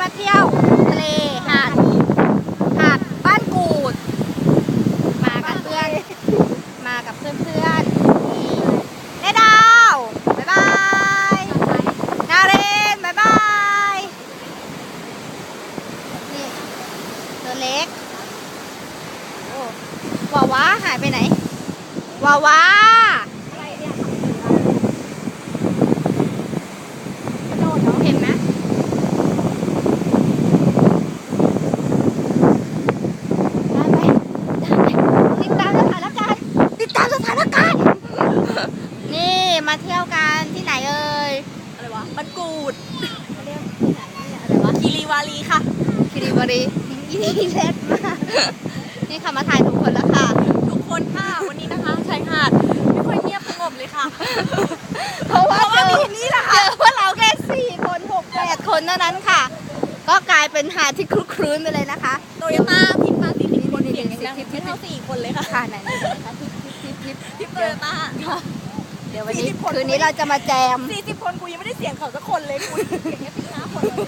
มาเที่ยวทะเลหาดหาดบ้านกูด มากับเพื่อน มากับเพื่อนๆนี่แม่ดาว บ๊ายบาย นาเรน บ๊ายบาย นี่ตัวเล็ก โอ้วาวาหายไปไหน วาวาเห็นไหมได้ไหมได้ไหมติดตามสถานการณ์ ติดตามส ถานการณ์ นี่มาเที่ยวกันที่ไหนเอ่ย อะไรวะมันกูดเขาเรียกที่ไหนเนี่ยอะไรวะคีรีวารีค่ะคิริบรีอีเล็ดมาก นี่ค่ะมาถ่ายทุกคนแล้วค่ะ ทุกคนค่ะ วันนี้นะคะชายหาดไม่ค่อยเงียบสงบเลยค่ะ เพราะว่าเพราะว่าเจอมีนี่แหละค่ะเจอพวกเราแค่สี่คนหกแปดคนเท่านั้นค่ะ ก็กลายเป็นหาดที่คลุกคลื้นไปเลยนะคะ โตโยต้าพิมพ์มาสี่สิบคนนี่เสียงนี่ยังดังนี่ไม่เท่าสี่คนเลยค่ะค่ะไหนๆนะคะ ทิปทิปทิปทิปพิมพ์โตโยต้า เดี๋ยววันนี้40คน คืนนี้เราจะมาแจม สี่สิบคนกูยังไม่ได้เสียงเขาสักคนเลยกูเสียงแค่สี่ห้าคนเลย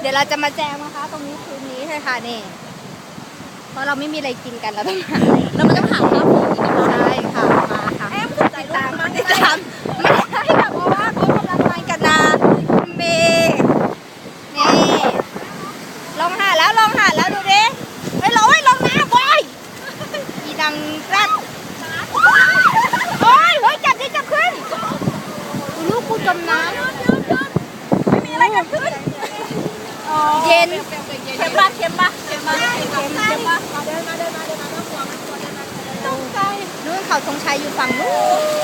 เดี๋ยวเราจะมาแจมนะคะ ตรงนี้คืนนี้เลยค่ะนี่เพราะเราไม่มีอะไรกินกันเราต้องหาอะไรกินแล้วมันต้องหาข้าวผีกินนะคะใช่ค่ะมาค่ะแอมสนใจลูกมาติดตามไม่ได้ค่ะเพราะว่าเขากำลังมากันนะเมย์นี่ลองหาแล้วลองหาแล้วดูดิไปลอยลงน้ำบอยอีดังแรดโอ้ยเฮ้ยจับดิจับขึ้นอุ๊ยลูกกูจมน้ำ ไม่มีอะไรเกิดขึ้นเย็นเข้มปะเค็มปะเค็มปะเค็มปะเค็มปะนู่นเขาธงชัยอยู่ฝั่งนู้น